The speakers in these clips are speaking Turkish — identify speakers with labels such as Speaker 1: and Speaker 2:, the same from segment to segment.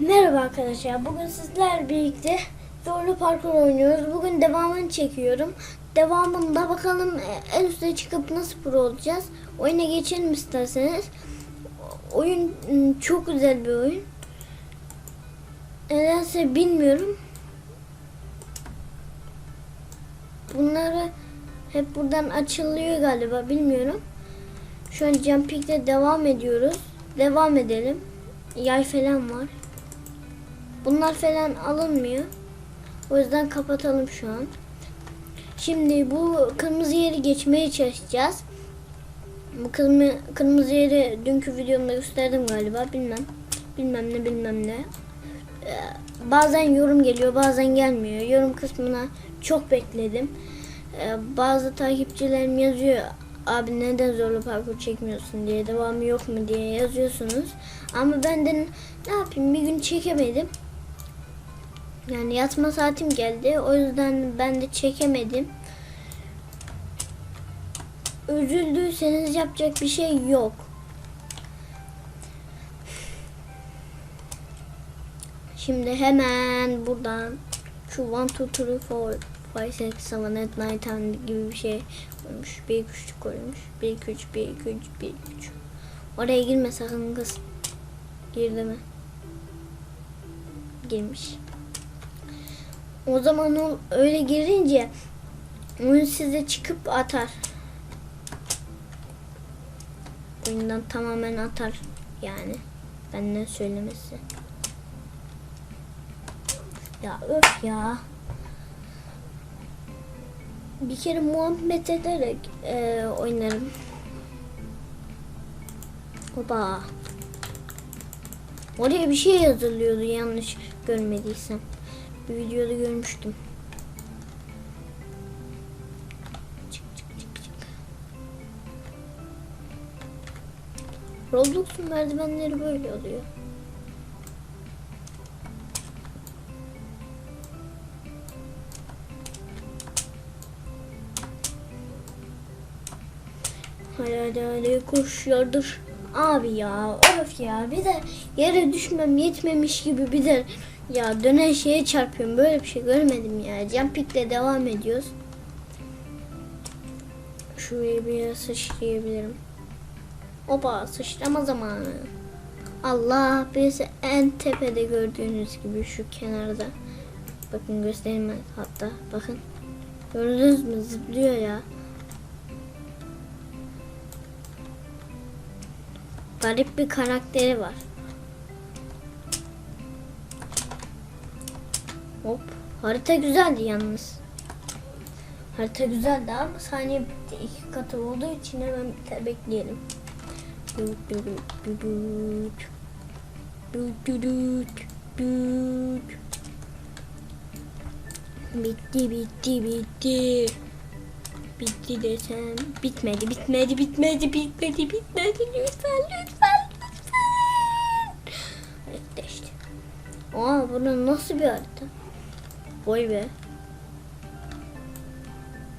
Speaker 1: Merhaba arkadaşlar. Bugün sizler birlikte zorlu parkur oynuyoruz. Bugün devamını çekiyorum. Devamında bakalım e, en üste çıkıp nasıl pro olacağız. Oyuna geçelim isterseniz. Oyun m, çok güzel bir oyun. Nedense bilmiyorum. Bunları hep buradan açılıyor galiba bilmiyorum. Şu an Jumping'de devam ediyoruz. Devam edelim. Yay falan var. Bunlar falan alınmıyor. O yüzden kapatalım şu an. Şimdi bu kırmızı yeri geçmeye çalışacağız. Bu kırmızı, kırmızı yeri dünkü videomda gösterdim galiba. Bilmem. Bilmem ne bilmem ne. Ee, bazen yorum geliyor bazen gelmiyor. Yorum kısmına çok bekledim. Ee, bazı takipçilerim yazıyor abi neden zorlu parkur çekmiyorsun diye devamı yok mu diye yazıyorsunuz. Ama ben de ne yapayım bir gün çekemedim. Yani yatma saatim geldi. O yüzden ben de çekemedim. Üzüldüyseniz yapacak bir şey yok. Şimdi hemen buradan şu 1, 2, 3, 4, 5, 6, 7, 8, 9, 10 gibi bir şey koymuş. Bir küçük koymuş. 1, 2, 3, 1, 2, 3, 1, 3. Oraya girme sakın kız. Girdi mi? Girmiş. O zaman o öyle girince oyun size çıkıp atar. Oyundan tamamen atar yani. Benden söylemesi. Ya öf ya. Bir kere muhabbet ederek e, oynarım. Hopa. Oraya bir şey yazılıyordu yanlış görmediysem. Bir videoda görmüştüm. Çık. Roblox'un merdivenleri böyle oluyor. Hadi hadi koş. Abi ya of ya bir de yere düşmem yetmemiş gibi bir de ya dönen şeye çarpıyorum böyle bir şey görmedim ya. Jumping'le devam ediyoruz. Şuraya bir yere sıçrayabilirim. Opa sıçrama zamanı. Allah birisi en tepede gördüğünüz gibi şu kenarda. Bakın göstereyim hatta bakın. Gördünüz mü zıplıyor ya. Garip bir karakteri var. Hop. Harita güzeldi yalnız. Harita güzeldi ama saniye bitti. iki katı olduğu için hemen biter bekleyelim. Büt, büt, büt. Büt, büt, büt, büt. Bitti bitti bitti. Bitti desem bitmedi bitmedi bitmedi bitmedi bitmedi lütfen lütfen lütfen. Harita işte. Aa bunun nasıl bir harita? Vay be.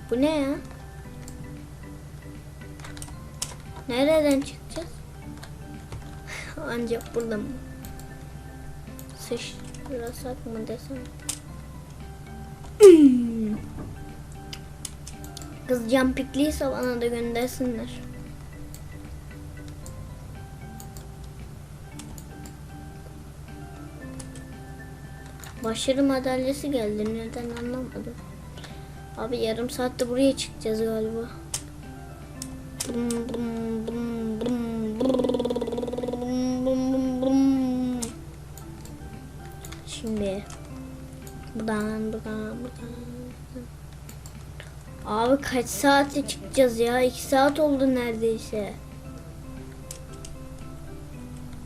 Speaker 1: Bu ne ya? Nereden çıkacağız? Ancak burada mı? Sıçrasak mı desem? Kız campikliyse bana da göndersinler. Başarı madalyası geldi. Neden anlamadım. Abi yarım saatte buraya çıkacağız galiba. Şimdi buradan buradan buradan. Abi kaç saate çıkacağız ya? İki saat oldu neredeyse.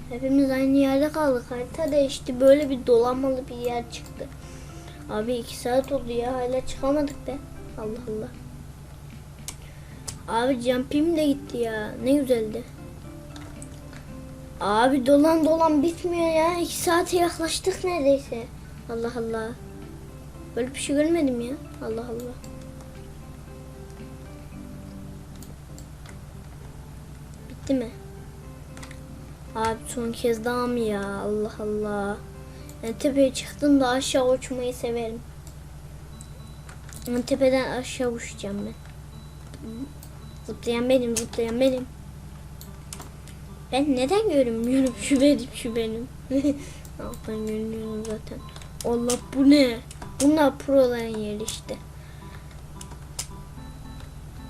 Speaker 1: Hepimiz aynı yerde kaldık. Harita değişti. Böyle bir dolanmalı bir yer çıktı. Abi iki saat oldu ya. Hala çıkamadık be. Allah Allah. Abi jumpim de gitti ya. Ne güzeldi. Abi dolan dolan bitmiyor ya. İki saate yaklaştık neredeyse. Allah Allah. Böyle bir şey görmedim ya. Allah Allah. Bitti mi? Abi son kez daha mı ya? Allah Allah. Yani tepeye çıktım da aşağı uçmayı severim. Yani tepeden aşağı uçacağım ben. Zıplayan benim, zıplayan benim. Ben neden görünmüyorum? Şu benim, şu benim. Alttan görünüyorum zaten. Allah bu ne? Bunlar proların yeri işte.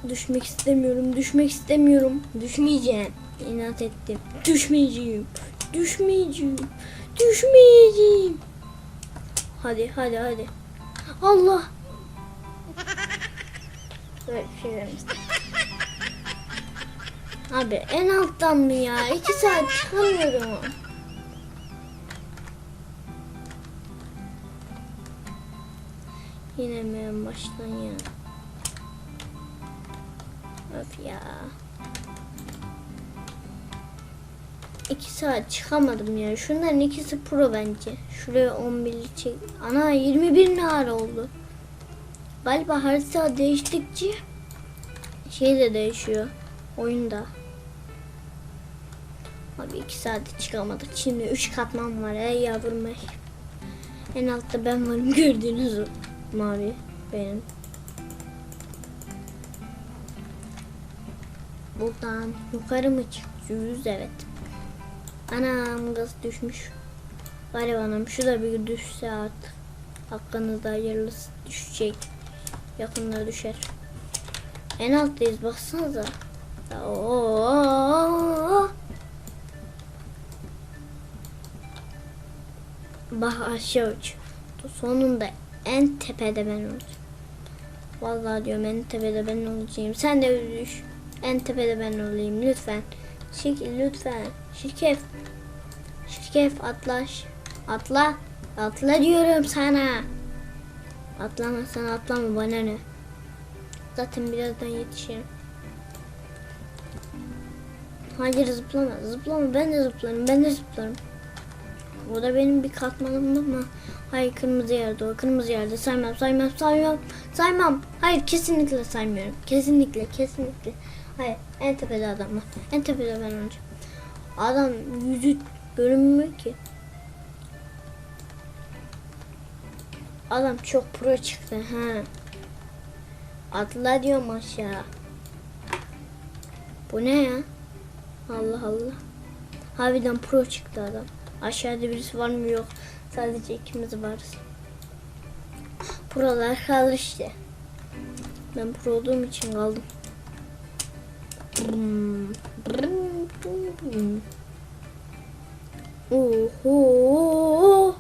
Speaker 1: Düşmek istemiyorum, düşmek istemiyorum. Düşmeyeceğim. İnat ettim. Düşmeyeceğim. Düşmeyeceğim. Düşmeyeceğim. Hadi, hadi, hadi. Allah. Şey. Abi en alttan mı ya? İki saat çıkamıyorum. Yine mi baştan ya? Öf ya. İki saat çıkamadım ya. Şunların ikisi pro bence. Şuraya 11 çek. Ana 21 ne ara oldu? Galiba harita değiştikçe şey de değişiyor. Oyunda. Abi iki saate çıkamadık. Şimdi üç katman var. Ey yavrum. En altta ben varım gördüğünüz mavi benim. Buradan yukarı mı çıkıyoruz? Evet. Anam gaz düşmüş. Garibanım şu da bir düşse artık. Hakkınızda hayırlısı düşecek. Yakında düşer. En alttayız baksanıza. Oo. Bak aşağı uç. Sonunda en tepede ben olacağım. Vallahi diyorum en tepede ben olacağım. Sen de düş. En tepede ben olayım lütfen. Şekil lütfen. Şirkef. Şirkef atlaş. Atla. Atla diyorum sana. Atlamazsan atlama bana ne. Zaten birazdan yetişirim. Hayır zıplama. Zıplama ben de zıplarım. Ben de zıplarım. O da benim bir katmanım ama hayır kırmızı yerde o kırmızı yerde saymam saymam saymam saymam hayır kesinlikle saymıyorum kesinlikle kesinlikle hayır en tepede adam var. En tepede ben olacağım adam yüzü görünmüyor ki. Adam çok pro çıktı ha atla diyorum aşağı. Bu ne ya? Allah Allah. Harbiden pro çıktı adam. Aşağıda birisi var mı? Yok. Sadece ikimiz varız. Prolar kalır işte. Ben pro olduğum için kaldım. Oho.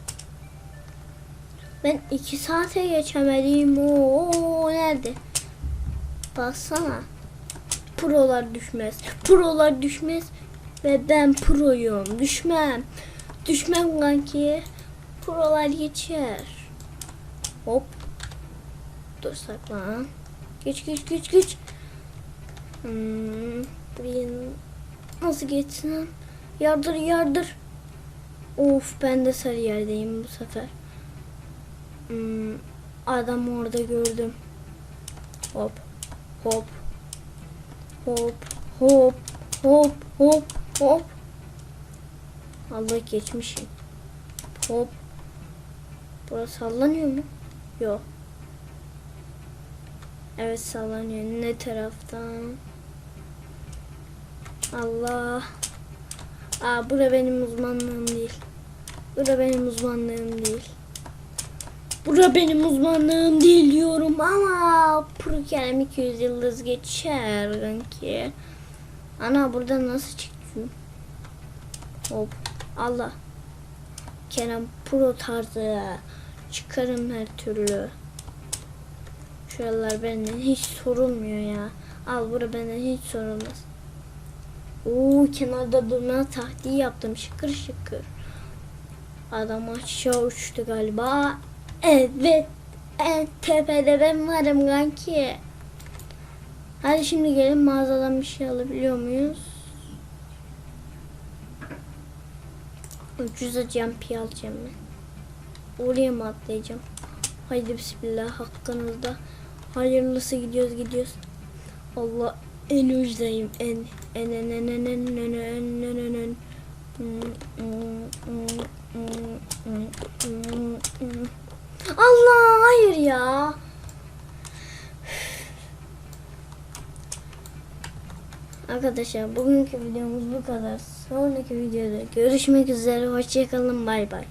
Speaker 1: Ben iki saate geçemedim. Oo nerede? Baksana. Prolar düşmez. Prolar düşmez. Ve ben proyum. Düşmem. Düşmem kanki. Prolar geçer. Hop. Dur saklan. Geç geç geç geç. Hmm, nasıl geçsin? Yardır yardır. Of ben de sarı yerdeyim bu sefer. Hmm, adam orada gördüm. Hop hop hop hop hop hop hop. Allah geçmişim. Hop. Burası sallanıyor mu? Yok. Evet sallanıyor. Ne taraftan? Allah. Aa bura benim uzmanlığım değil. Bura benim uzmanlığım değil. Bura benim uzmanlığım değil diyorum ama Pro Kerem 200 yıldız geçer kanki. Ana burada nasıl çıktım? Hop. Allah. Kerem Pro tarzı. Çıkarım her türlü. Şuralar benden hiç sorulmuyor ya. Al bura benden hiç sorulmaz. Oo kenarda durma tahtiyi yaptım şıkır şıkır. Adam aşağı uçtu galiba. Evet. En tepede ben varım kanki. Hadi şimdi gelin mağazadan bir şey alabiliyor muyuz? Ucuza jumpy alacağım ben. Oraya mı atlayacağım? Haydi bismillah hakkınızda. Hayırlısı gidiyoruz gidiyoruz. Allah en ucuzdayım en. Allah hayır ya. Arkadaşlar bugünkü videomuz bu kadar. Sonraki videoda görüşmek üzere. Hoşçakalın. Bay bay.